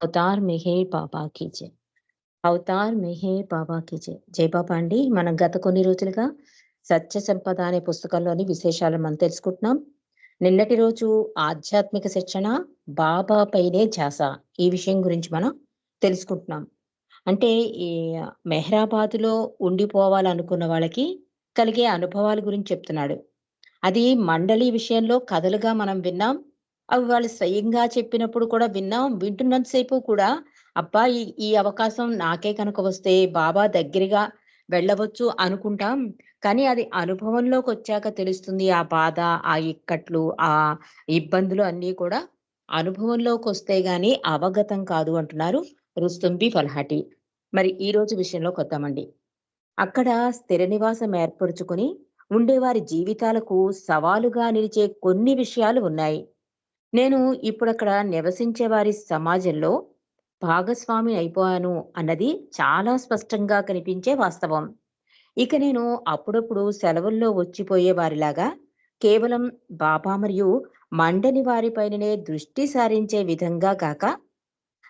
Avatar Meher Baba కీ జై. అవతార్ మెహే బాబా కీ జై. జై బాబా అండి. మనం గత కొన్ని రోజులుగా సత్య సంపద అనే పుస్తకంలోని విశేషాలను మనం తెలుసుకుంటున్నాం. నిన్నటి రోజు ఆధ్యాత్మిక శిక్షణ బాబా పైనే ధ్యాస. ఈ విషయం గురించి మనం తెలుసుకుంటున్నాం. అంటే ఈ మెహ్రాబాద్‌లో ఉండిపోవాలనుకున్న వాళ్ళకి కలిగే అనుభవాల గురించి చెప్తున్నాడు. అది మండలి విషయంలో కథలుగా మనం విన్నాం. అవి వాళ్ళు స్వయంగా చెప్పినప్పుడు కూడా విన్నాం. వింటున్నంతసేపు కూడా అబ్బా! ఈ ఈ అవకాశం నాకే కనుక వస్తే బాబా దగ్గరగా వెళ్ళవచ్చు అనుకుంటాం. కానీ అది అనుభవంలోకి వచ్చాక తెలుస్తుంది ఆ బాధ, ఆ ఇక్కట్లు, ఆ ఇబ్బందులు అన్నీ కూడా అనుభవంలోకి వస్తే గాని అవగతం కాదు అంటున్నారు రుస్తుంబి ఫల్హాటి. మరి ఈ రోజు విషయంలోకొద్దామండి. అక్కడ స్థిర నివాసం ఏర్పరుచుకొని ఉండేవారి జీవితాలకు సవాలుగా నిలిచే కొన్ని విషయాలు ఉన్నాయి. నేను ఇప్పుడక్కడ నివసించే వారి సమాజంలో భాగస్వామి అయిపోయాను అన్నది చాలా స్పష్టంగా కనిపించే వాస్తవం. ఇక నేను అప్పుడప్పుడు సెలవుల్లో వచ్చిపోయే వారిలాగా కేవలం బాబా మరియు మండలి వారిపైననే దృష్టి సారించే విధంగా కాక,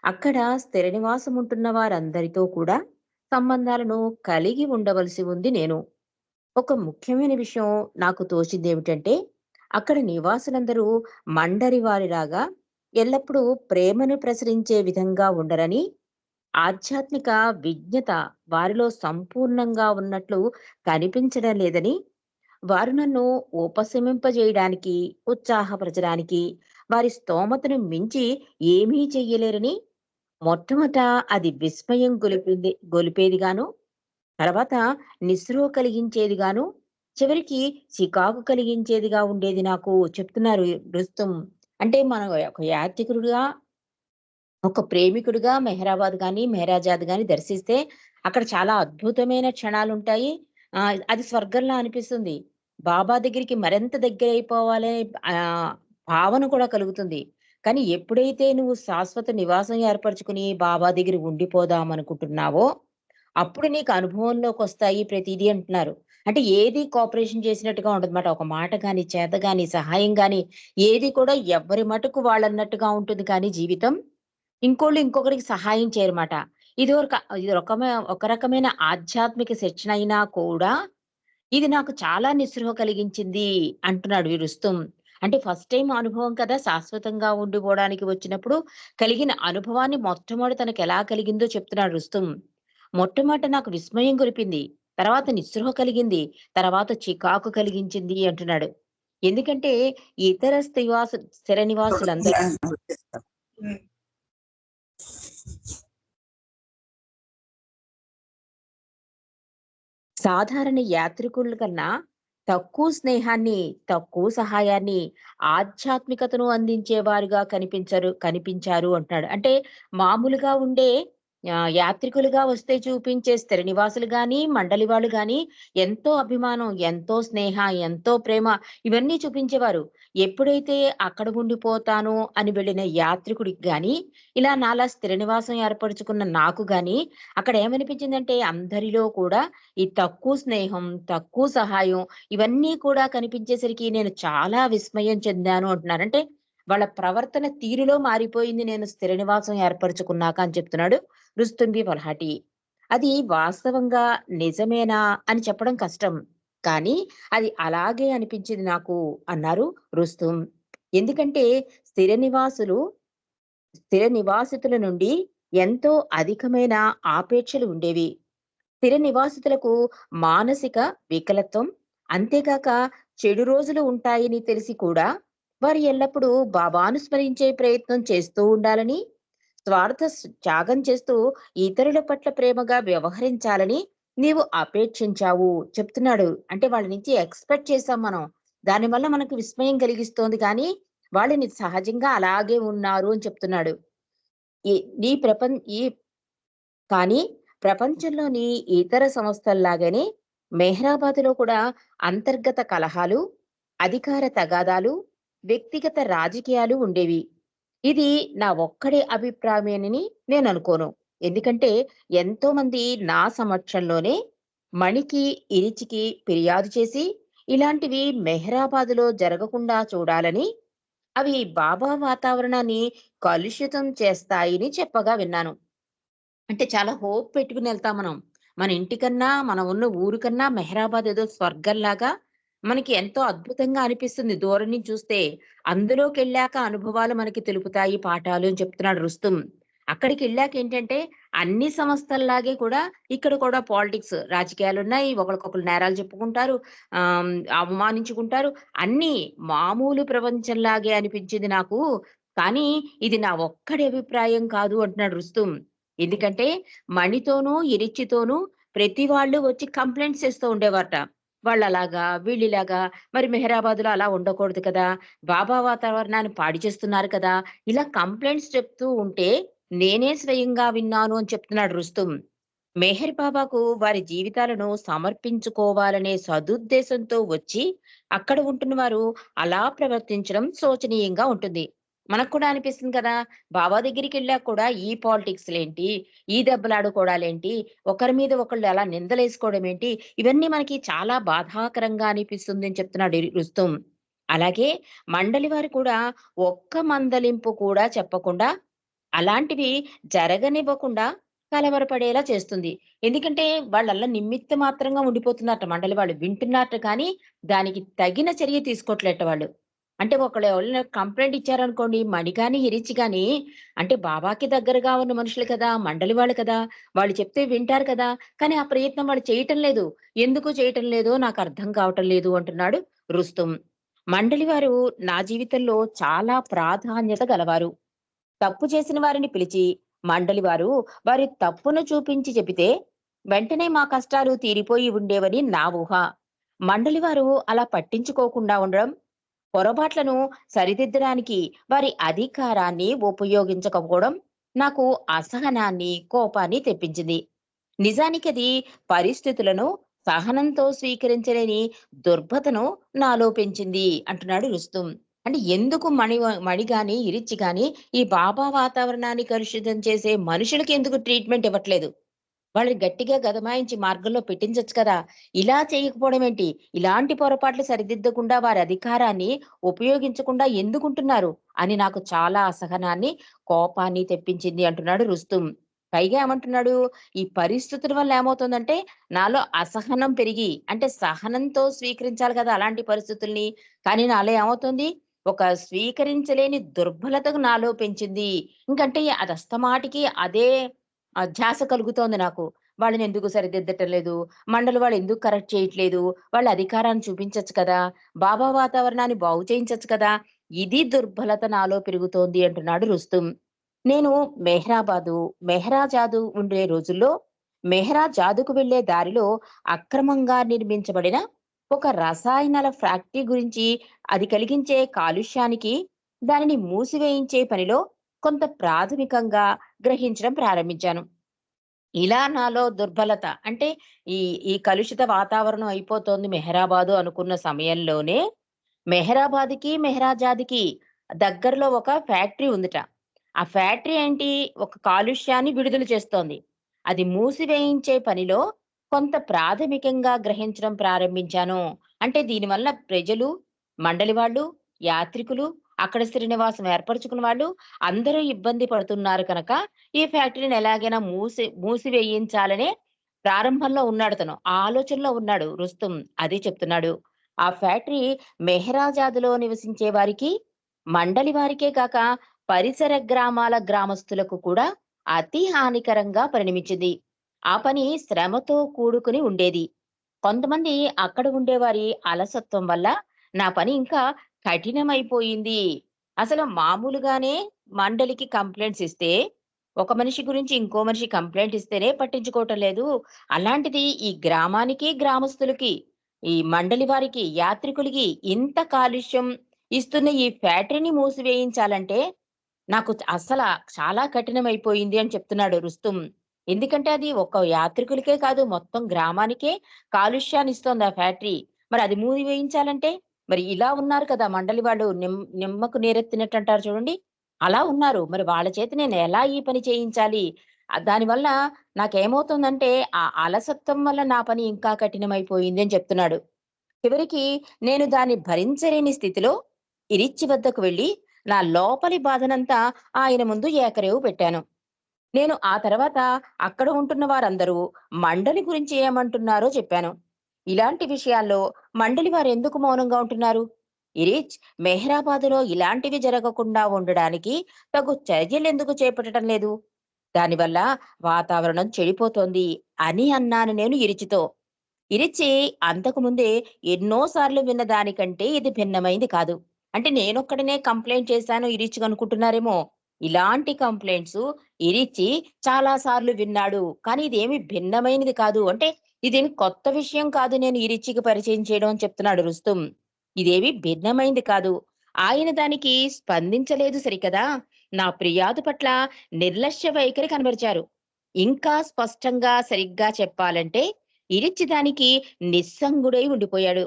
అక్కడ స్థిర నివాసం ఉంటున్న వారందరితో కూడా సంబంధాలను కలిగి ఉండవలసి ఉంది నేను. ఒక ముఖ్యమైన విషయం నాకు తోచింది ఏమిటంటే అక్కడ నివాసులందరూ మండరి వారిలాగా ఎల్లప్పుడూ ప్రేమను ప్రసరించే విధంగా ఉండరని, ఆధ్యాత్మిక విజ్ఞత వారిలో సంపూర్ణంగా ఉన్నట్లు కనిపించడం లేదని, వారు నన్ను ఉపశమింపజేయడానికి, ఉత్సాహపరచడానికి వారి స్తోమతను మించి ఏమీ చెయ్యలేరని, మొట్టమొదట అది విస్మయం గొలిపింది గొలిపేదిగాను, తర్వాత నిస్రో కలిగించేదిగాను, చివరికి చికాకు కలిగించేదిగా ఉండేది నాకు చెప్తున్నారు రుస్తుం. అంటే మనం ఒక యాత్రికుడుగా, ఒక ప్రేమికుడిగా మెహరాబాద్ కానీ మెహరాజాద్ కానీ దర్శిస్తే అక్కడ చాలా అద్భుతమైన క్షణాలు ఉంటాయి అది స్వర్గంలా అనిపిస్తుంది. బాబా దగ్గరికి మరింత దగ్గరైపోవాలనే ఆహ్, భావన కూడా కలుగుతుంది. కానీ ఎప్పుడైతే నువ్వు శాశ్వత నివాసం ఏర్పరచుకుని బాబా దగ్గర ఉండిపోదాం అనుకుంటున్నావో, అప్పుడు నీకు అనుభవంలోకొస్తాయి ప్రతిదీ అంటున్నారు. అంటే ఏది కోఆపరేషన్ చేసినట్టుగా ఉండదన్నమాట. ఒక మాట కాని చేత కానీ సహాయం కానీ ఏది కూడా ఎవ్వరి మటుకు వాళ్ళన్నట్టుగా ఉంటుంది కానీ జీవితం, ఇంకోళ్ళు ఇంకొకరికి సహాయం చేయరమాట ఇది ఒక ఇది రకమే ఒక రకమైన ఆధ్యాత్మిక శిక్షణ అయినా కూడా, ఇది నాకు చాలా నిస్పృహ కలిగించింది అంటున్నాడు ఈ రుస్తుం. అంటే ఫస్ట్ టైం అనుభవం కదా! శాశ్వతంగా ఉండిపోవడానికి వచ్చినప్పుడు కలిగిన అనుభవాన్ని మొట్టమొదటి తనకు ఎలా కలిగిందో చెప్తున్నాడు రుస్తుం. మొట్టమొదట నాకు విస్మయం గొలిపింది. తర్వాత నిస్సృహ కలిగింది. తర్వాత చికాకు కలిగించింది అంటున్నాడు. ఎందుకంటే ఇతర స్థివాస స్థిర నివాసులందరూ సాధారణ యాత్రికుల కన్నా తక్కువ స్నేహాన్ని, తక్కువ సహాయాన్ని, ఆధ్యాత్మికతను అందించేవారుగా కనిపించరు కనిపించారు అంటున్నాడు. అంటే మామూలుగా ఉండే యాత్రికులుగా వస్తే చూపించే స్థిర నివాసులు గాని, మండలి వాళ్ళు గాని ఎంతో అభిమానం, ఎంతో స్నేహ, ఎంతో ప్రేమ ఇవన్నీ చూపించేవారు. ఎప్పుడైతే అక్కడ ఉండిపోతాను అని వెళ్ళిన యాత్రికుడికి గాని, ఇలా నాలా స్థిర నివాసం ఏర్పరచుకున్న నాకు గాని అక్కడ ఏమనిపించిందంటే అందరిలో కూడా ఈ తక్కువ స్నేహం, తక్కువ సహాయం ఇవన్నీ కూడా కనిపించేసరికి నేను చాలా విస్మయం చెందాను అంటున్నారంటే వాళ్ళ ప్రవర్తన తీరులో మారిపోయింది నేను స్థిర నివాసం ఏర్పరచుకున్నాక అని చెప్తున్నాడు రుస్తుంబి వల్హాటి అది వాస్తవంగా నిజమేనా అని చెప్పడం కష్టం. కానీ అది అలాగే అనిపించింది నాకు అన్నారు రుస్తుం. ఎందుకంటే స్థిర నివాసులు స్థిర నివాసితుల నుండి ఎంతో అధికమైన ఆపేక్షలు ఉండేవి. స్థిర నివాసితులకు మానసిక వికలత్వం, అంతేకాక చెడు రోజులు ఉంటాయని తెలిసి కూడా వారు ఎల్లప్పుడూ బాబాను స్మరించే ప్రయత్నం చేస్తూ ఉండాలని, స్వార్థ త్యాగం చేస్తూ ఇతరుల పట్ల ప్రేమగా వ్యవహరించాలని నీవు అపేక్షించావు చెప్తున్నాడు. అంటే వాళ్ళ నుంచి ఎక్స్‌పెక్ట్ చేశాం మనం. దానివల్ల మనకు విస్మయం కలిగిస్తోంది కానీ, వాళ్ళని సహజంగా అలాగే ఉన్నారు అని చెప్తున్నాడు. ఈ నీ ప్రపంచ ఈ కానీ ప్రపంచంలోని ఇతర సంస్థల్లాగానే మెహ్రాబాద్‌లో కూడా అంతర్గత కలహాలు, అధికార తగాదాలు, వ్యక్తిగత రాజకీయాలు ఉండేవి. ఇది నా ఒక్కడే అభిప్రాయమేనని నేననుకోను. ఎందుకంటే ఎంతోమంది నా సమక్షంలోనే మణికి, ఇరిచికి ఫిర్యాదు చేసి ఇలాంటివి మెహ్రాబాద్‌లో జరగకుండా చూడాలని అవి బాబా వాతావరణాన్ని కలుషితం చేస్తాయని చెప్పగా విన్నాను. అంటే చాలా హోప్ పెట్టుకుని వెళ్తాం మనం. మన ఇంటికన్నా, మనం ఉన్న ఊరు కన్నా మెహరాబాద్ ఏదో స్వర్గంలాగా మనకి ఎంతో అద్భుతంగా అనిపిస్తుంది దూరం నుంచి చూస్తే. అందులోకెళ్ళాక అనుభవాలు మనకి తెలుపుతాయి పాఠాలు అని చెప్తున్నాడు రుస్తుం. అక్కడికి వెళ్ళాక ఏంటంటే అన్ని సంస్థల్లాగే కూడా ఇక్కడ కూడా పాలిటిక్స్ రాజకీయాలు ఉన్నాయి ఒకరికొకరు నేరాలు చెప్పుకుంటారు. ఆ అవమానించుకుంటారు. అన్ని మామూలు ప్రపంచంలాగే అనిపించింది నాకు. కానీ ఇది నా ఒక్కడి అభిప్రాయం కాదు అంటున్నాడు రుస్తుం. ఎందుకంటే మణితోనూ, ఇరిచితోనూ ప్రతి వాళ్ళు వచ్చి కంప్లైంట్స్ చేస్తూ ఉండేవారట. వాళ్ళలాగా, వీళ్ళిలాగా మరి మెహరాబాద్‌లో అలా ఉండకూడదు కదా! బాబా వాతావరణాన్ని పాడి చేస్తున్నారు కదా! ఇలా కంప్లైంట్స్ చెప్తూ ఉంటే నేనే స్వయంగా విన్నాను అని చెప్తున్నాడు రుస్తుం. మెహర్ బాబాకు వారి జీవితాలను సమర్పించుకోవాలనే సదుద్దేశంతో వచ్చి అక్కడ ఉంటున్న వారు అలా ప్రవర్తించడం శోచనీయంగా ఉంటుంది. మనకు కూడా అనిపిస్తుంది కదా! బాబా దగ్గరికి వెళ్ళాక కూడా ఈ పాలిటిక్స్ ఏంటి ఈ దెబ్బలాడుకోవడాలేంటి? ఒకరి మీద ఒకళ్ళు అలా నిందలేసుకోవడం ఏంటి? ఇవన్నీ మనకి చాలా బాధాకరంగా అనిపిస్తుంది అని చెప్తున్నాడు రుస్తుం. అలాగే మండలి వారు కూడా ఒక్క మందలింపు కూడా చెప్పకుండా అలాంటివి జరగనివ్వకుండా కలవరపడేలా చేస్తుంది. ఎందుకంటే వాళ్ళల్లా నిమిత్త మాత్రంగా ఉండిపోతున్నారట మండలి వాళ్ళు. వింటున్నారట కానీ దానికి తగిన చర్య తీసుకోవట్లేట వాళ్ళు. అంటే ఒకళ్ళు ఎవరైనా కంప్లైంట్ ఇచ్చారనుకోండి మణి కానీ ఇరిచి కానీ అంటే బాబాకి దగ్గరగా ఉన్న మనుషులు కదా! మండలి వాళ్ళు కదా! వాళ్ళు చెప్తే వింటారు కదా! కానీ ఆ ప్రయత్నం వాళ్ళు చేయటం లేదు. ఎందుకు చేయటం లేదో నాకు అర్థం కావటం లేదు అంటున్నాడు రుస్తుం. మండలి వారు నా జీవితంలో చాలా ప్రాధాన్యత గలవారు. తప్పు చేసిన వారిని పిలిచి మండలి వారు వారి తప్పును చూపించి చెబితే వెంటనే మా కష్టాలు తీరిపోయి ఉండేవని నా ఊహ. మండలి వారు అలా పట్టించుకోకుండా ఉండడం, పొరపాట్లను సరిదిద్దడానికి వారి అధికారాన్ని ఉపయోగించకపోవడం నాకు అసహనాన్ని, కోపాన్ని తెప్పించింది. నిజానికి అది పరిస్థితులను సహనంతో స్వీకరించలేని దుర్బతను నాలో పెంచింది అంటున్నాడు రుస్తుం. అంటే ఎందుకు మణి మణి గాని, ఇరిచి గాని ఈ బాబా వాతావరణాన్ని కలుషితం చేసే మనుషులకి ఎందుకు ట్రీట్‌మెంట్ ఇవ్వట్లేదు? వాళ్ళని గట్టిగా గదమాయించి మార్గంలో పెట్టించొచ్చు కదా! ఇలా చేయకపోవడం ఏంటి? ఇలాంటి పొరపాట్లు సరిదిద్దకుండా వారి అధికారాన్ని ఉపయోగించకుండా ఎందుకుంటున్నారు? అని నాకు చాలా అసహనాన్ని, కోపాన్ని తెప్పించింది అంటున్నాడు రుస్తుం. పైగా ఏమంటున్నాడు? ఈ పరిస్థితుల వల్ల ఏమవుతుందంటే నాలో అసహనం పెరిగి అంటే సహనంతో స్వీకరించాలి కదా! అలాంటి పరిస్థితుల్ని. కానీ నాలో ఏమవుతుంది? ఒక స్వీకరించలేని దుర్బలతకు నాలో పెంచింది. ఇంకంటే అది అస్తమాటికి అదే ఆహ్, ధ్యాస కలుగుతోంది నాకు. వాళ్ళని ఎందుకు సరిదిద్దటం లేదు? మండలి వాళ్ళు ఎందుకు కరెక్ట్ చేయట్లేదు? వాళ్ళ అధికారాన్ని చూపించచ్చు కదా! బాబా వాతావరణాన్ని బాగు చేయించచ్చు కదా! ఇది దుర్బలత నాలో పెరుగుతోంది అంటున్నాడు రుస్తుం. నేను మెహ్రాబాదు, మెహ్రాజాదు ఉండే రోజుల్లో మెహ్రాజాదుకు వెళ్ళే దారిలో అక్రమంగా నిర్మించబడిన ఒక రసాయనాల ఫ్యాక్టరీ గురించి అది కలిగించే కాలుష్యానికి దానిని మూసివేయించే పనిలో కొంత ప్రాథమికంగా గ్రహించడం ప్రారంభించాను. ఇలా నాలో దుర్బలత అంటే ఈ ఈ కలుషిత వాతావరణం అయిపోతోంది మెహరాబాదు అనుకున్న సమయంలోనే మెహరాబాద్‌కి, మెహ్రాజాద్‌కి దగ్గరలో ఒక ఫ్యాక్టరీ ఉందిట. ఆ ఫ్యాక్టరీ ఏంటి? ఒక కాలుష్యాన్ని విడుదల చేస్తోంది. అది మూసివేయించే పనిలో కొంత ప్రాథమికంగా గ్రహించడం ప్రారంభించాను. అంటే దీనివల్ల ప్రజలు, మండలి వాళ్ళు, యాత్రికులు, అక్కడ శ్రీనివాసం ఏర్పరచుకున్న వాళ్ళు అందరూ ఇబ్బంది పడుతున్నారు కనుక ఈ ఫ్యాక్టరీని ఎలాగైనా మూసి మూసివేయించాలనే ప్రారంభంలో ఉన్నాడతను. ఆ ఆలోచనలో ఉన్నాడు రుస్తుం. అదే చెప్తున్నాడు. ఆ ఫ్యాక్టరీ మెహరాజాదులో నివసించే వారికి, మండలి వారికే కాక పరిసర గ్రామాల గ్రామస్తులకు కూడా అతి హానికరంగా పరిణమించింది. ఆ పని శ్రమతో కూడుకుని ఉండేది. కొంతమంది అక్కడ ఉండేవారి అలసత్వం వల్ల నా పని ఇంకా కఠినమైపోయింది. అసలు మామూలుగానే మండలికి కంప్లైంట్స్ ఇస్తే, ఒక మనిషి గురించి ఇంకో మనిషి కంప్లైంట్ ఇస్తేనే పట్టించుకోవటం లేదు. అలాంటిది ఈ గ్రామానికి, గ్రామస్తులకి, ఈ మండలి వారికి, యాత్రికులకి ఇంత కాలుష్యం ఇస్తున్న ఈ ఫ్యాక్టరీని మూసివేయించాలంటే నాకు అసలు చాలా కఠినమైపోయింది అని చెప్తున్నాడు రుస్తుం. ఎందుకంటే అది ఒక యాత్రికులకే కాదు మొత్తం గ్రామానికే కాలుష్యాన్ని ఇస్తుంది ఆ ఫ్యాక్టరీ. మరి అది మూసివేయించాలంటే మరి ఇలా ఉన్నారు కదా! మండలి వాళ్ళు నిమ్ నిమ్మకు నేరెత్తినట్టు అంటారు చూడండి. అలా ఉన్నారు. మరి వాళ్ళ చేతి నేను ఎలా ఈ పని చేయించాలి? దానివల్ల నాకేమవుతుందంటే ఆ అలసత్వం వల్ల నా పని ఇంకా కఠినమైపోయింది అని చెప్తున్నాడు. చివరికి నేను దాన్ని భరించలేని స్థితిలో ఇరిచ్చి వద్దకు వెళ్ళి నా లోపలి బాధనంతా ఆయన ముందు ఏకరేవు పెట్టాను. నేను ఆ తర్వాత అక్కడ ఉంటున్న వారందరూ మండలి గురించి ఏమంటున్నారో చెప్పాను. ఇలాంటి విషయాల్లో మండలి వారు ఎందుకు మౌనంగా ఉంటున్నారు? ఇరిచ్ మెహ్రాబాదులో ఇలాంటివి జరగకుండా ఉండడానికి తగు చర్యలు ఎందుకు చేపట్టడం లేదు? దానివల్ల వాతావరణం చెడిపోతోంది అని అన్నాను నేను ఇరిచితో. ఇరిచి అంతకు ముందే ఎన్నోసార్లు విన్న దానికంటే ఇది భిన్నమైంది కాదు. అంటే నేనొక్కడనే కంప్లైంట్ చేశాను ఇరిచి అనుకుంటున్నారేమో! ఇలాంటి కంప్లైంట్స్ ఇరిచి చాలా సార్లు విన్నాడు. కానీ ఇదేమి భిన్నమైనది కాదు. అంటే ఇదేమి కొత్త విషయం కాదు నేను ఇరిచికి పరిచయం చేయడం అని చెప్తున్నాడు రుస్తుం. ఇదేమి భిన్నమైంది కాదు. ఆయన దానికి స్పందించలేదు సరికదా! నా ఫిర్యాదు పట్ల నిర్లక్ష్య వైఖరి కనబరిచారు. ఇంకా స్పష్టంగా సరిగ్గా చెప్పాలంటే ఇరిచి దానికి నిస్సంగుడై ఉండిపోయాడు.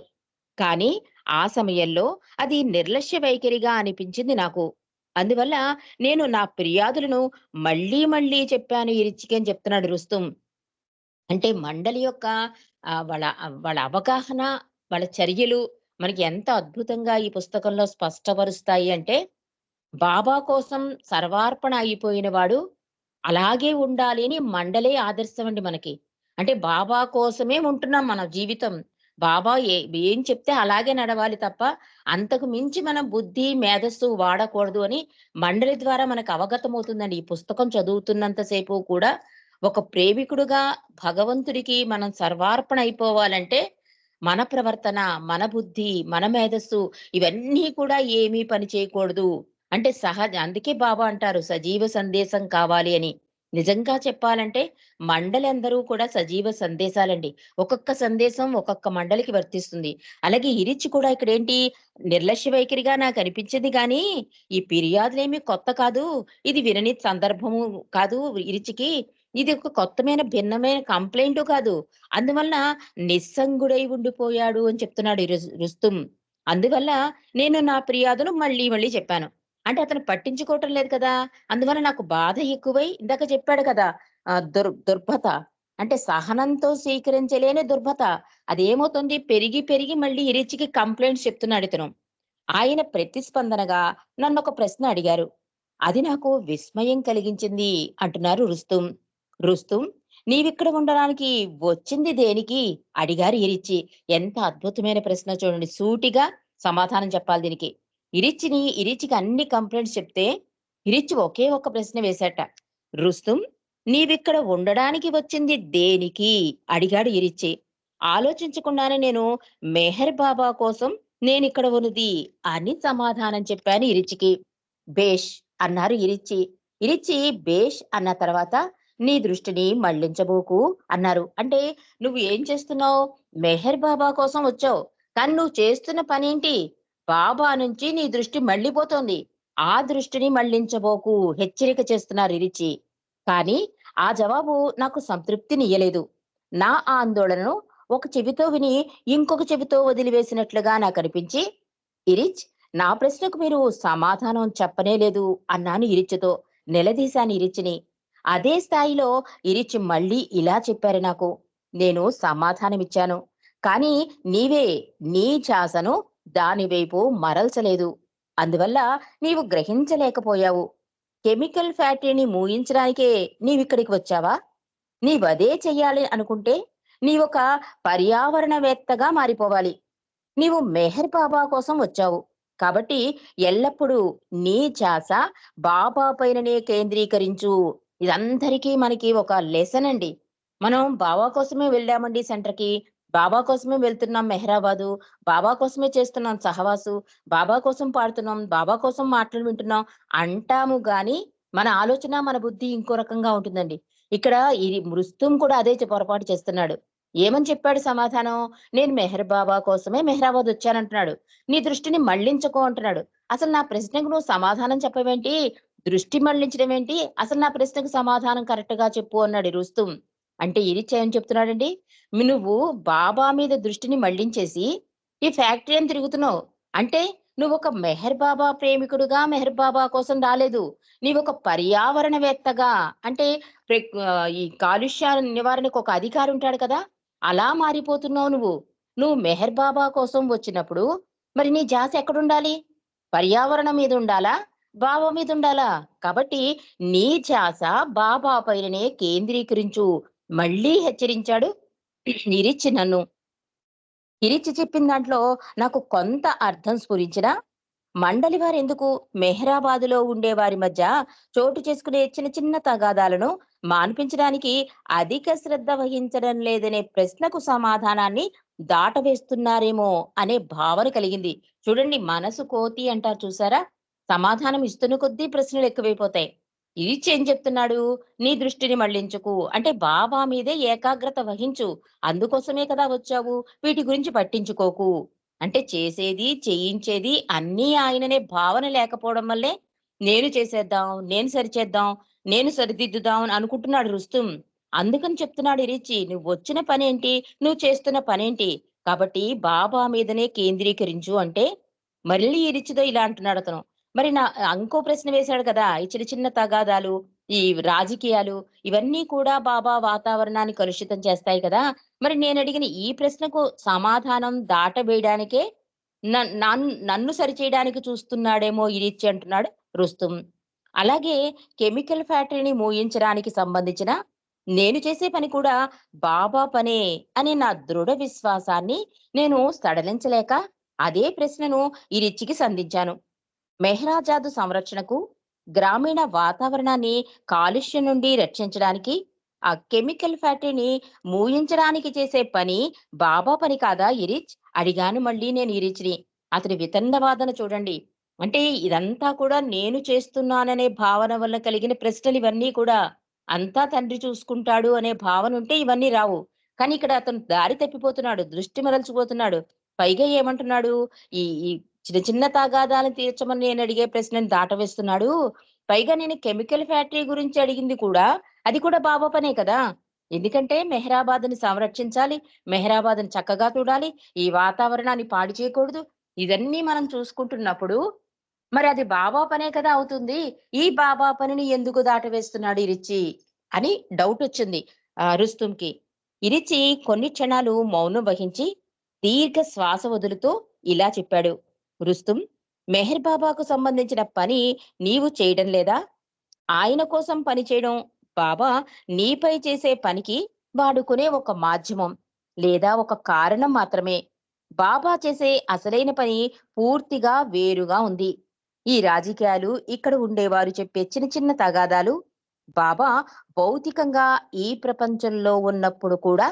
కానీ ఆ సమయంలో అది నిర్లక్ష్య వైఖరిగా అనిపించింది నాకు. అందువల్ల నేను నా ఫిర్యాదులను మళ్ళీ మళ్ళీ చెప్పాను ఇరిచికి అని చెప్తున్నాడు రుస్తుం. అంటే మండలి యొక్క వాళ్ళ వాళ్ళ అవగాహన, వాళ్ళ చర్యలు మనకి ఎంత అద్భుతంగా ఈ పుస్తకంలో స్పష్టపరుస్తాయి అంటే, బాబా కోసం సర్వార్పణ అయిపోయిన వాడు అలాగే ఉండాలి అని మండలే ఆదర్శం అండి మనకి. అంటే బాబా కోసమే ఉంటున్నాం మన జీవితం. బాబా ఏ ఏం చెప్తే అలాగే నడవాలి తప్ప, అంతకు మించి మనం బుద్ధి, మేధస్సు వాడకూడదు అని మండలి ద్వారా మనకు అవగతమవుతుందండి. ఈ పుస్తకం చదువుతున్నంత సేపు కూడా ఒక ప్రేమికుడుగా భగవంతుడికి మనం సర్వార్పణ అయిపోవాలంటే, మన ప్రవర్తన, మన బుద్ధి, మన మేధస్సు ఇవన్నీ కూడా ఏమీ పని చేయకూడదు. అంటే సహజ అందుకే బాబా అంటారు సజీవ సందేశం కావాలి అని. నిజంగా చెప్పాలంటే మండలి అందరూ కూడా సజీవ సందేశాలండి. ఒక్కొక్క సందేశం ఒక్కొక్క మండలికి వర్తిస్తుంది. అలాగే ఇరిచి కూడా ఇక్కడేంటి నిర్లక్ష్య వైఖరిగా నాకనిపించింది కానీ ఈ ఫిర్యాదులేమి కొత్త కాదు. ఇది వినని సందర్భము కాదు ఇరిచికి. ఇది ఒక కొత్తమైన భిన్నమైన కంప్లైంట్ కాదు. అందువలన నిస్సంగుడై ఉండిపోయాడు అని చెప్తున్నాడు రుస్తుం. అందువల్ల నేను నా ఫిర్యాదును మళ్ళీ మళ్ళీ చెప్పాను. అంటే అతను పట్టించుకోవటం లేదు కదా! అందువల్ల నాకు బాధ ఎక్కువై ఇందాక చెప్పాడు కదా! దుర్ దుర్భత. అంటే సహనంతో స్వీకరించలేని దుర్భత. అదేమవుతుంది పెరిగి పెరిగి మళ్ళీ ఇరిచికి చెప్తున్నాడు ఇతను ఆయన ప్రతిస్పందనగా నన్ను ఒక ప్రశ్న అడిగారు. అది నాకు విస్మయం కలిగించింది అంటున్నారు రుస్తుం. రుస్తుం నీవిక్కడ ఉండడానికి వచ్చింది దేనికి? అడిగారు ఇరిచి. ఎంత అద్భుతమైన ప్రశ్న చూడండి. సూటిగా సమాధానం చెప్పాలి దీనికి. ఇరిచిని ఇరిచికి అన్ని కంప్లైంట్స్ చెప్తే, ఇరిచి ఒకే ఒక ప్రశ్న వేశాట. రుస్తుం నీవిక్కడ ఉండడానికి వచ్చింది దేనికి? అడిగాడు ఇరిచి. ఆలోచించకుండానే నేను మెహర్ బాబా కోసం నేను ఇక్కడ ఉన్నది అని సమాధానం చెప్పాను ఇరిచికి. బేష్ అన్నారు ఇరిచి. ఇరిచి బేష్ అన్న తర్వాత నీ దృష్టిని మళ్ళించబోకు అన్నారు. అంటే నువ్వు ఏం చేస్తున్నావు? మెహర్ బాబా కోసం వచ్చావు. కానీ నువ్వు చేస్తున్న పనేంటి? బాబా నుంచి నీ దృష్టి మళ్ళీపోతోంది ఆ దృష్టిని మళ్ళించబోకు హెచ్చరిక చేస్తున్నారు ఇరిచి. కానీ ఆ జవాబు నాకు సంతృప్తినియ్యలేదు. నా ఆందోళనను ఒక చెవితో విని ఇంకొక చెవితో వదిలివేసినట్లుగా నాకనిపించి, ఇరిచ్ నా ప్రశ్నకు మీరు సమాధానం చెప్పనే లేదు అన్నాను ఇరిచితో. నిలదీశాను ఇరిచిని. అదే స్థాయిలో ఇరిచి మళ్ళీ ఇలా చెప్పారు నాకు. నేను సమాధానమిచ్చాను. కానీ నీవే నీ చాసను దాని వైపు మరల్చలేదు. అందువల్ల నీవు గ్రహించలేకపోయావు. కెమికల్ ఫ్యాక్టరీని మూయించడానికే నీవిక్కడికి వచ్చావా? నీవదే చెయ్యాలి అనుకుంటే నీవొక పర్యావరణవేత్తగా మారిపోవాలి. నీవు మెహర్ బాబా కోసం వచ్చావు. కాబట్టి ఎల్లప్పుడూ నీ చాస బాబా పైననే కేంద్రీకరించు. ఇదందరికీ మనకి ఒక లెసన్ అండి. మనం బాబా కోసమే వెళ్ళామండి సెంటర్‌కి. బాబా కోసమే వెళ్తున్నాం మెహరాబాదు. బాబా కోసమే చేస్తున్నాం సహవాసు. బాబా కోసం పాడుతున్నాం. బాబా కోసం మాటలు వింటున్నాం అంటాము గాని మన ఆలోచన, మన బుద్ధి ఇంకో రకంగా ఉంటుందండి. ఇక్కడ ఇది మృత్యుం కూడా అదే పొరపాటు చేస్తున్నాడు. ఏమని చెప్పాడు సమాధానం? నేను మెహర్ బాబా కోసమే మెహ్రాబాద్ వచ్చానంటున్నాడు. నీ దృష్టిని మళ్ళించకు అంటున్నాడు. అసలు నా ప్రశ్నకు నువ్వు సమాధానం చెప్పవేంటి? దృష్టి మళ్ళించడం ఏంటి? అసలు నా ప్రశ్నకు సమాధానం కరెక్ట్గా చెప్పు అన్నాడు రుస్తుం. అంటే ఇది ఏం చెప్తున్నాడండి? నువ్వు బాబా మీద దృష్టిని మళ్ళించేసి ఈ ఫ్యాక్టరీ అని తిరుగుతున్నావు. అంటే నువ్వు ఒక మెహర్ బాబా ప్రేమికుడుగా మెహర్ బాబా కోసం రాలేదు. నీవు ఒక పర్యావరణవేత్తగా అంటే ఈ కాలుష్య నివారణకు ఒక అధికారి ఉంటాడు కదా! అలా మారిపోతున్నావు నువ్వు. నువ్వు మెహర్ బాబా కోసం వచ్చినప్పుడు మరి నీ జాస ఎక్కడుండాలి? పర్యావరణం మీద ఉండాలా బాబా మీద ఉండాలా? కాబట్టి నీ ధ్యాస బాబా పైననే కేంద్రీకరించు. మళ్ళీ హెచ్చరించాడు. ఇరిచి నన్ను. ఇరిచి చెప్పిన దాంట్లో నాకు కొంత అర్థం స్ఫురించిన మండలి వారు ఎందుకు మెహరాబాదులో ఉండే వారి మధ్య చోటు చేసుకునే చిన్న చిన్న తగాదాలను మాన్పించడానికి అధిక శ్రద్ధ వహించడం లేదనే ప్రశ్నకు సమాధానాన్ని దాటవేస్తున్నారేమో అనే భావన కలిగింది. చూడండి మనసు కోతి అంటారు చూసారా? సమాధానం ఇస్తున్న కొద్దీ ప్రశ్నలు ఎక్కువైపోతాయి. ఇది ఏం చెప్తున్నాడు? నీ దృష్టిని మళ్ళించుకు. అంటే బాబా మీదే ఏకాగ్రత వహించు. అందుకోసమే కదా వచ్చావు? వీటి గురించి పట్టించుకోకు. అంటే చేసేది చేయించేది అన్నీ ఆయననే. భావన లేకపోవడం వల్లే నేను చేసేద్దాం నేను సరిచేద్దాం నేను సరిదిద్దుదాం అని అనుకుంటున్నాడు రుస్తుం. అందుకని చెప్తున్నాడు ఇరిచి నువ్వు వచ్చిన పనేంటి? నువ్వు చేస్తున్న పనేంటి? కాబట్టి బాబా మీదనే కేంద్రీకరించు అంటే మళ్ళీ ఇరిచిదో ఇలా అంటున్నాడు అతను. మరి నా ఇంకో ప్రశ్న వేశాడు కదా ఈ చిన్న చిన్న తగాదాలు ఈ రాజకీయాలు ఇవన్నీ కూడా బాబా వాతావరణాన్ని కలుషితం చేస్తాయి కదా. మరి నేను అడిగిన ఈ ప్రశ్నకు సమాధానం దాటవేయడానికే నన్- నన్ను సరిచేయడానికి చూస్తున్నాడేమో ఇరిచి అంటున్నాడు రుస్తుం. అలాగే కెమికల్ ఫ్యాక్టరీని మూయించడానికి సంబంధించిన నేను చేసే పని కూడా బాబా పనే అనే నా దృఢ విశ్వాసాన్ని నేను సడలించలేక అదే ప్రశ్నను ఇరిచ్చికి సంధించాను. మెహ్రాజాదు సంరక్షణకు గ్రామీణ వాతావరణాన్ని కాలుష్యం నుండి రక్షించడానికి ఆ కెమికల్ ఫ్యాక్టరీని మూయించడానికి చేసే పని బాబా పని కాదా ఇరిచ్? అడిగాను మళ్ళీ నేను ఇరిచ్ని. అతని వితండ వాదన చూడండి. అంటే ఇదంతా కూడా నేను చేస్తున్నాననే భావన వల్ల కలిగిన ప్రశ్నలు ఇవన్నీ కూడా అంతా తండ్రి చూసుకుంటాడు అనే భావన ఉంటే ఇవన్నీ రావు. కానీ ఇక్కడ అతను దారి తప్పిపోతున్నాడు దృష్టి మరల్చిపోతున్నాడు. పైగా ఏమంటున్నాడు? ఈ చిన్న చిన్న తగాదాలను తీర్చమని నేను అడిగే ప్రశ్నని దాటవేస్తున్నాడు. పైగా నేను కెమికల్ ఫ్యాక్టరీ గురించి అడిగింది కూడా. అది కూడా బాబా పనే కదా. ఎందుకంటే మెహరాబాద్ని సంరక్షించాలి మెహరాబాద్ని చక్కగా చూడాలి ఈ వాతావరణాన్ని పాడు చేయకూడదు. ఇదన్నీ మనం చూసుకుంటున్నప్పుడు మరి అది బాబా పనే కదా అవుతుంది. ఈ బాబా పనిని ఎందుకు దాటవేస్తున్నాడు ఇరిచి అని డౌట్ వచ్చింది ఆ రుస్తుంకి ఇరిచి కొన్ని క్షణాలు మౌనం వహించి దీర్ఘ శ్వాస వదులుతూ ఇలా చెప్పాడు. రుస్తుం మెహర్ బాబాకు సంబంధించిన పని నీవు చేయడం లేదా? ఆయన కోసం పని చేయడం. బాబా నీపై చేసే పనికి వాడుకునే ఒక మాధ్యమం లేదా ఒక కారణం మాత్రమే. బాబా చేసే అసలైన పని పూర్తిగా వేరుగా ఉంది. ఈ రాజకీయాలు ఇక్కడ ఉండేవారు చెప్పే చిన్న చిన్న తగాదాలు. బాబా భౌతికంగా ఈ ప్రపంచంలో ఉన్నప్పుడు కూడా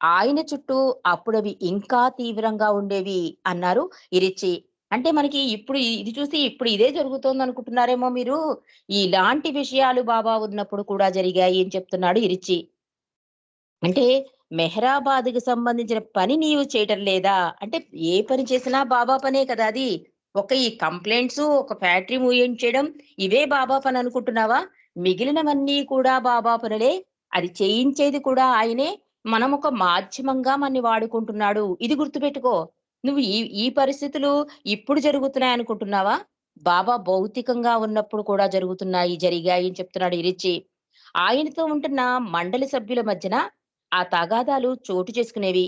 ఆయన చుట్టూ అప్పుడవి ఇంకా తీవ్రంగా ఉండేవి అన్నారు ఇరిచి. అంటే మనకి ఇప్పుడు ఇది చూసి ఇప్పుడు ఇదే జరుగుతోంది అనుకుంటున్నారేమో మీరు? ఇలాంటి విషయాలు బాబా ఉన్నప్పుడు కూడా జరిగాయి అని చెప్తున్నాడు ఇరిచి. అంటే మెహరాబాద్కి సంబంధించిన పని నీవు చేయటం లేదా? అంటే ఏ పని చేసినా బాబా పనే కదా అది. ఒక ఈ కంప్లైంట్స్ ఒక ఫ్యాక్టరీ మూయించడం ఇవే బాబా పని అనుకుంటున్నావా? మిగిలినవన్నీ కూడా బాబా పనులే. అది చేయించేది కూడా ఆయనే. మనం ఒక మాధ్యమంగా మనని వాడుకుంటున్నాడు. ఇది గుర్తుపెట్టుకో. నువ్వు ఈ ఈ పరిస్థితులు ఇప్పుడు జరుగుతున్నాయి అనుకుంటున్నావా? బాబా భౌతికంగా ఉన్నప్పుడు కూడా జరుగుతున్నాయి జరిగాయి అని చెప్తున్నాడు ఇరిచి ఆయనతో ఉంటున్న మండలి సభ్యుల మధ్యన ఆ తగాదాలు చోటు చేసుకునేవి.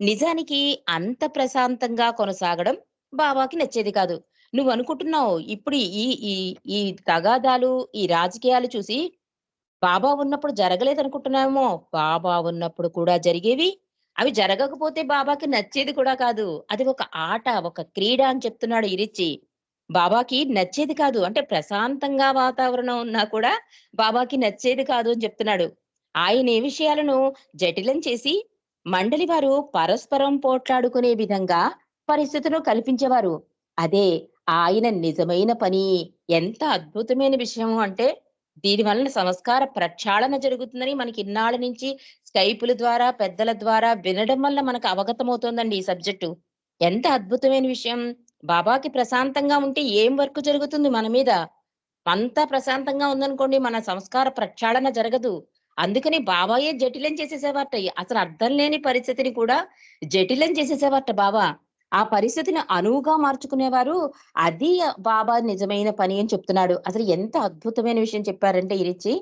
నిజానికి అంత ప్రశాంతంగా కొనసాగడం బాబాకి నచ్చేది కాదు. నువ్వు అనుకుంటున్నావు ఇప్పుడు ఈ ఈ ఈ తగాదాలు ఈ రాజకీయాలు చూసి బాబా ఉన్నప్పుడు జరగలేదు అనుకుంటున్నామో బాబా ఉన్నప్పుడు కూడా జరిగేవి. అవి జరగకపోతే బాబాకి నచ్చేది కూడా కాదు. అది ఒక ఆట ఒక క్రీడ అని చెప్తున్నాడు ఇరిచి. బాబాకి నచ్చేది కాదు. అంటే ప్రశాంతంగా వాతావరణం ఉన్నా కూడా బాబాకి నచ్చేది కాదు అని చెప్తున్నాడు. ఆయన ఏ విషయాలను జటిలం చేసి మండలి వారు పరస్పరం పోట్లాడుకునే విధంగా పరిస్థితులను కల్పించేవారు. అదే ఆయన నిజమైన పని ఎంత అద్భుతమైన విషయం అంటే దీని వలన సంస్కార ప్రక్షాళన జరుగుతుందని మనకి ఇన్నాళ్ళ నుంచి స్కైపుల ద్వారా పెద్దల ద్వారా వినడం వల్ల మనకు అవగతమవుతోందండి ఈ సబ్జెక్టు. ఎంత అద్భుతమైన విషయం. బాబాకి ప్రశాంతంగా ఉంటే ఏం వర్క్ జరుగుతుంది మన మీద? అంతా ప్రశాంతంగా ఉందనుకోండి మన సంస్కార ప్రక్షాళన జరగదు. అందుకని బాబాయే జటిలం చేసేసేవాట అసలు అర్థం లేని పరిస్థితిని కూడా జటిలం చేసేసేవాట బాబా. ఆ పరిస్థితిని అనువుగా మార్చుకునేవారు. అది బాబా నిజమైన పని అని చెప్తున్నాడు. అసలు ఎంత అద్భుతమైన విషయం చెప్పారంటే ఇరిచి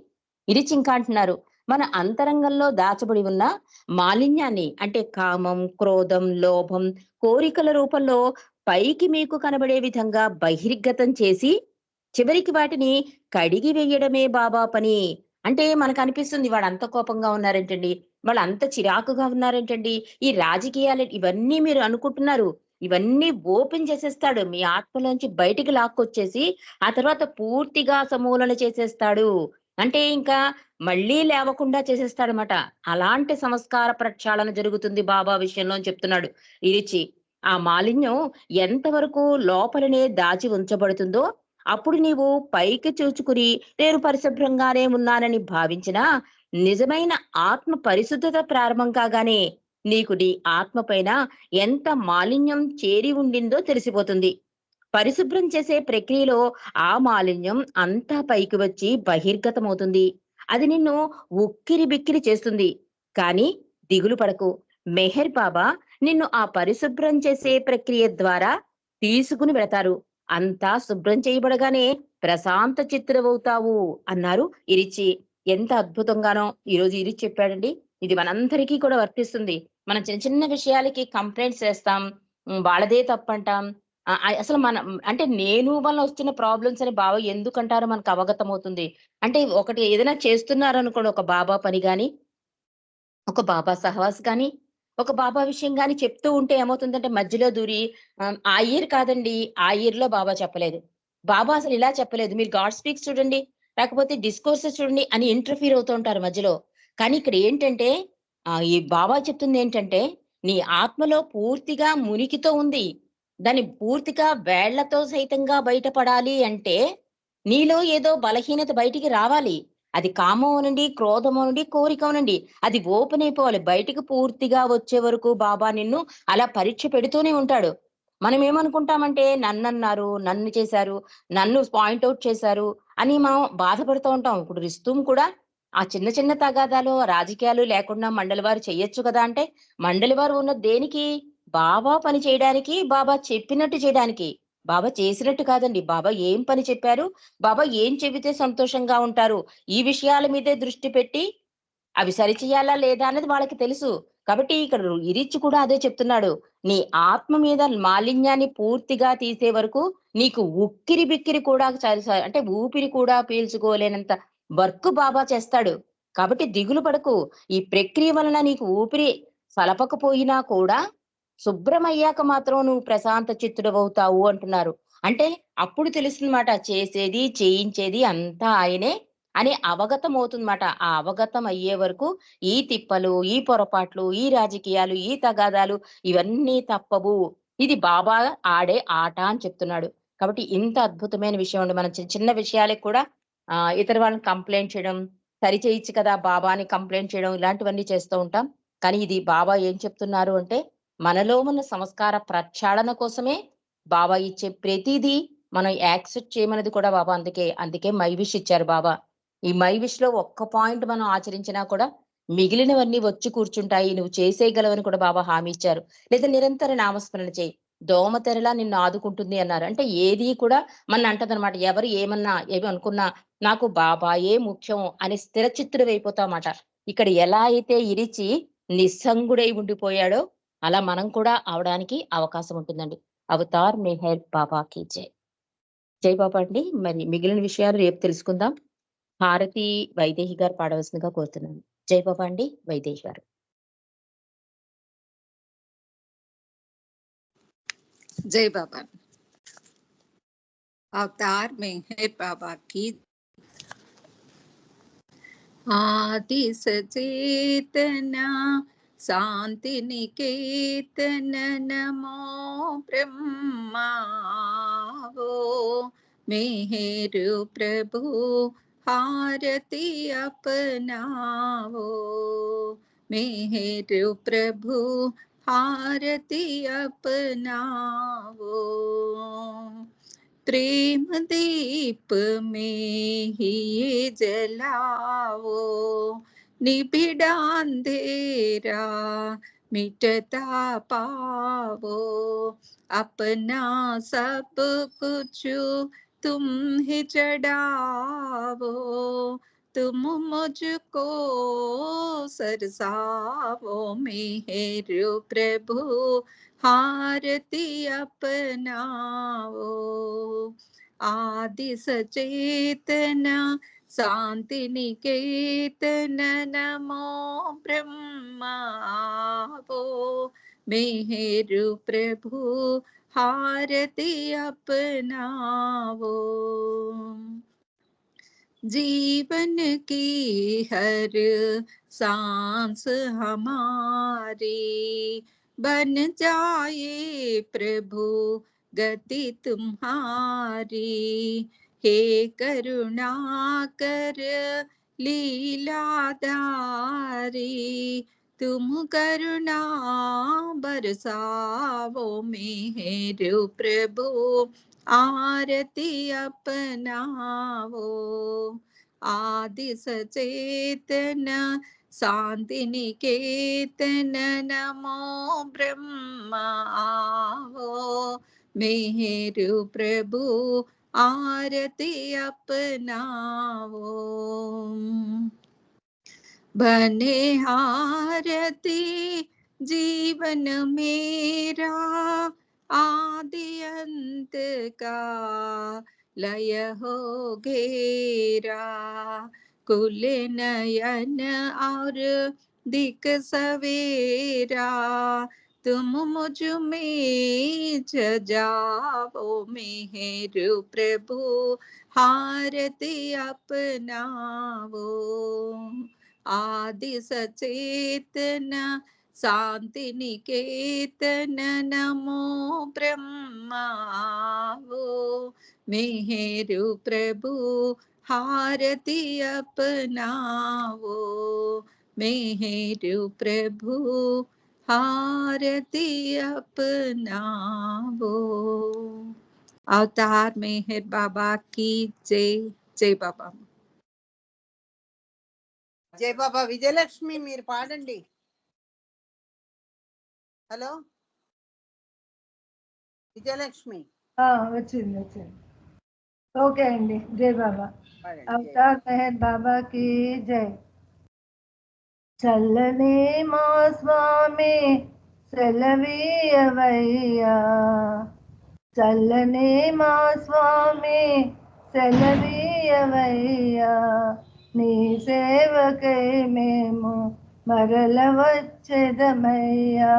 ఇరిచి ఇంకా అంటున్నారు. మన అంతరంగంలో దాచబడి ఉన్న మాలిన్యాన్ని అంటే కామం క్రోధం లోభం కోరికల రూపంలో పైకి మీకు కనబడే విధంగా బహిర్గతం చేసి చివరికి వాటిని కడిగి వేయడమే బాబా పని. అంటే మనకు అనిపిస్తుంది వాడు అంత కోపంగా ఉన్నారేంటండి? వాళ్ళు అంత చిరాకుగా ఉన్నారేంటండి? ఈ రాజకీయాలు ఇవన్నీ మీరు అనుకుంటున్నారు. ఇవన్నీ ఓపెన్ చేసేస్తాడు. మీ ఆత్మలోంచి బయటికి లాక్కొచ్చేసి ఆ తర్వాత పూర్తిగా సమూలన చేసేస్తాడు. అంటే ఇంకా మళ్ళీ లేవకుండా చేసేస్తాడనమాట అలాంటి సంస్కార ప్రక్షాళన జరుగుతుంది బాబా విషయంలో అని చెప్తున్నాడు ఇరిచి. ఆ మాలిన్యం ఎంతవరకు లోపలనే దాచి ఉంచబడుతుందో అప్పుడు నీవు పైకి చూచుకుని నేను పరిశుభ్రంగానే ఉన్నానని భావించినా నిజమైన ఆత్మ పరిశుద్ధత ప్రారంభం కాగానే నీకు నీ ఆత్మ పైన ఎంత మాలిన్యం చేరి ఉండిందో తెలిసిపోతుంది. పరిశుభ్రం చేసే ప్రక్రియలో ఆ మాలిన్యం అంతా పైకి వచ్చి బహిర్గతమవుతుంది. అది నిన్ను ఉక్కిరి బిక్కిరి చేస్తుంది. కానీ దిగులు పడకు. మెహర్ బాబా నిన్ను ఆ పరిశుభ్రం చేసే ప్రక్రియ ద్వారా తీసుకుని వెళతారు. అంతా శుభ్రం చేయబడగానే ప్రశాంత చిత్రవవుతావు అన్నారు ఇరిచి. ఎంత అద్భుతంగానో ఈరోజు ఇరిచి చెప్పాడండి. ఇది మనందరికీ కూడా వర్తిస్తుంది. మనం చిన్న చిన్న విషయాలకి కంప్లైంట్స్ చేస్తాం వాళ్ళదే తప్పంటాం. అసలు మన అంటే నేను వల్ల వస్తున్న ప్రాబ్లమ్స్ అని బాబా ఎందుకంటారో మనకు అవగతం అవుతుంది అంటే ఒకటి ఏదైనా చేస్తున్నారు అనుకోండి ఒక బాబా పని కానీ ఒక బాబా సహవాస్ కానీ ఒక బాబా విషయం కానీ చెప్తూ ఉంటే ఏమవుతుందంటే మధ్యలో దూరి ఆ, ఇయర్ కాదండి ఆ ఇయర్లో బాబా చెప్పలేదు. బాబా అసలు ఇలా చెప్పలేదు. మీరు గాడ్ స్పీక్స్ చూడండి లేకపోతే డిస్కోర్సెస్ చూడండి అని ఇంటర్ఫీర్ అవుతూ ఉంటారు మధ్యలో. కానీ ఇక్కడ ఏంటంటే ఈ బాబా చెప్తుంది ఏంటంటే నీ ఆత్మలో పూర్తిగా మునికితో ఉంది. దాన్ని పూర్తిగా వేళ్ళతో సైతంగా బయటపడాలి అంటే నీలో ఏదో బలహీనత బయటికి రావాలి. అది కామం నుండి క్రోధం నుండి కోరిక నుండి అది ఓపెన్ అయిపోవాలి. బయటికి పూర్తిగా వచ్చే వరకు బాబా నిన్ను అలా పరీక్ష పెడుతూనే ఉంటాడు. మనం ఏమనుకుంటామంటే నన్ను అన్నారు నన్ను చేశారు నన్ను పాయింట్అవుట్ చేశారు అని మనం బాధపడుతూ ఉంటాం. ఇప్పుడు రిస్తుం కూడా ఆ చిన్న చిన్న తగాదాలు రాజకీయాలు లేకుండా మండలి వారు చెయ్యొచ్చు కదా అంటే మండలి వారు ఉన్న దేనికి? బాబా పని చేయడానికి బాబా చెప్పినట్టు చేయడానికి. బాబా చేసినట్టు కాదండి. బాబా ఏం పని చెప్పారు? బాబా ఏం చెబితే సంతోషంగా ఉంటారు? ఈ విషయాల మీదే దృష్టి పెట్టి అవి సరిచేయాలా లేదా అనేది వాళ్ళకి తెలుసు. కాబట్టి ఇక్కడ ఇరిచి కూడా అదే చెప్తున్నాడు. నీ ఆత్మ మీద మాలిన్యాన్ని పూర్తిగా తీసే వరకు నీకు ఉక్కిరి బిక్కిరి కూడా అంటే ఊపిరి కూడా పీల్చుకోలేనంత వర్క్ బాబా చేస్తాడు. కాబట్టి దిగులు పడకు. ఈ ప్రక్రియ వలన నీకు ఊపిరి సలపకపోయినా కూడా శుభ్రమయ్యాక మాత్రం నువ్వు ప్రశాంత చిత్తుడవుతావు అంటున్నారు. అంటే అప్పుడు తెలుస్తుందన్నమాట చేసేది చేయించేది అంతా ఆయనే అని అవగతం అవుతుందన్నమాట ఆ అవగతం అయ్యే వరకు ఈ తిప్పలు ఈ పొరపాట్లు ఈ రాజకీయాలు ఈ తగాదాలు ఇవన్నీ తప్పవు. ఇది బాబా ఆడే ఆట అని చెప్తున్నాడు. కాబట్టి ఇంత అద్భుతమైన విషయం అండి. మనం చిన్న చిన్న విషయాలకు కూడా ఆ ఇతర వాళ్ళని కంప్లైంట్ చేయడం సరి చేయొచ్చు కదా బాబాని కంప్లైంట్ చేయడం ఇలాంటివన్నీ చేస్తూ ఉంటాం. కానీ ఇది బాబా ఏం చెప్తున్నారు అంటే మనలో ఉన్న సంస్కార ప్రక్షాళన కోసమే బాబా ఇచ్చే ప్రతిదీ మనం యాక్సెప్ట్ చేయమన్నది కూడా బాబా అందుకే అందుకే మై విష్ ఇచ్చారు బాబా. ఈ మై విష్లో ఒక్క పాయింట్ మనం ఆచరించినా కూడా మిగిలినవన్నీ వచ్చి కూర్చుంటాయి నువ్వు చేసేయగలవని కూడా బాబా హామీ ఇచ్చారు. లేదా నిరంతర నామస్మరణ చేయి. దోమ తెరలా నిన్ను ఆదుకుంటుంది అన్నారు. అంటే ఏది కూడా మన అంటదనమాట ఎవరు ఏమన్నా ఏమి అనుకున్నా నాకు బాబాయే ముఖ్యం అని స్థిర అయిపోతామాట. ఇక్కడ ఎలా అయితే ఇరిచి నిస్సంగుడై ఉండిపోయాడో అలా మనం కూడా అవడానికి అవకాశం ఉంటుందండి. అవతార్ మెహర్ బాబా కి జై. జై బాబా అండి. మరి మిగిలిన విషయాలు రేపు తెలుసుకుందాం. హారతి వైదేహి గారు పాడవలసిందిగా కోరుతున్నాను. జై బాబా అండి. వైదేహి గారు. జై బాబా. అవతార్ మెహర్ బాబా కి ఆది సచేతనా शांति निकेतन नमो ब्रह्मा, वो मेहरु प्रभु हारति अपनावो। मेहरु प्रभु हारति अपनावो। प्रेम दीप में ही ये जलाओ निबिड़ा अंधेरा मिटता पावो अपना सब कुछ तुम ही चढ़ावो, तुम मुझको सरसावो, मेहर प्रभु, हारती अपनाओ आदि सचेतना शांति निकेतन नमो ब्रह्मावो मेहरु प्रभु, हारती अपनावो। जीवन की हर सांस हमारी, बन जाए प्रभु, गति तुम्हारी। हे करुणा कर लीलाधारी तुम करुणा बरसावो मेहर प्रभु, आरती अपनावो। आदि सचेतन, शांति निकेतन, नमो ब्रह्मा आवो। मेहरु प्रभु आरती अपनावो बने हारती जीवन मेरा, आदि अंत का लय हो घेरा। कुल नयन और दिक सवेरा तुम मुझमें जाओ मेहर प्रभु, हारती अपनावो आदि सचेतन, शांति निकेतन, नमो ब्रह्मावो मेहरु प्रभु, हारती अपनावो मेहरु प्रभु हारती अपनावो अवतार मेहर बाबा की जय जय बाबा జై బాబా విజయలక్ష్మి మీరు పాడండి హలో విజయలక్ష్మి ఆ, వచ్చింది వచ్చింది ఓకే అండి జై బాబా పాడండి జై. అవతార్ మెహర్ బాబా కి జై చల్లనే మా స్వామి సెలవీయవయ్యా. చల్లనే మా స్వామి సెలవీయవయ్యా. నీ సేవకై మేము మరల వచ్చేదమయ్యా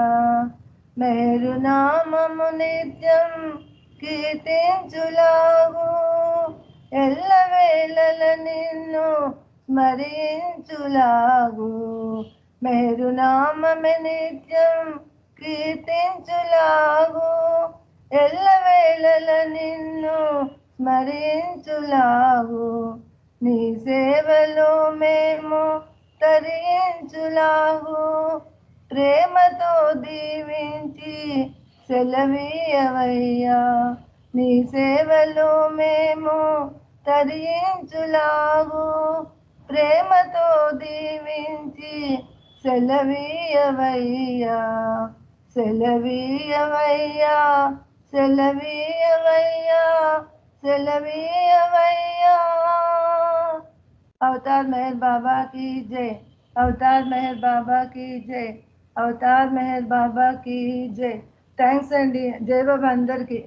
మేరు నామము నిత్యం కీర్తించులాగు. ఎల్లవేళల నిన్ను స్మరించులాగు. మేరు నామమే నిత్యం కీర్తించులాగు. ఎల్లవేళల నిన్ను స్మరించులాగు. నీ సేవలో మేము తరించులాగు. ప్రేమతో దీవించి సెలవీయవయ్యా. నీ సేవలో మేము తరించులాగు. ప్రేమతో దీవించి సెలవీయవయ్యా సెలవీయవయ్యా సెలవీయవయ్యా సెలవీయవయ్యా అవతార్ మెహర్ బాబా की जय అవతార్ మెహర్ బాబా की जय అవతార్ మెహర్ బాబా की जय థ్యాంక్స్ అండి జై బాబా అందరికి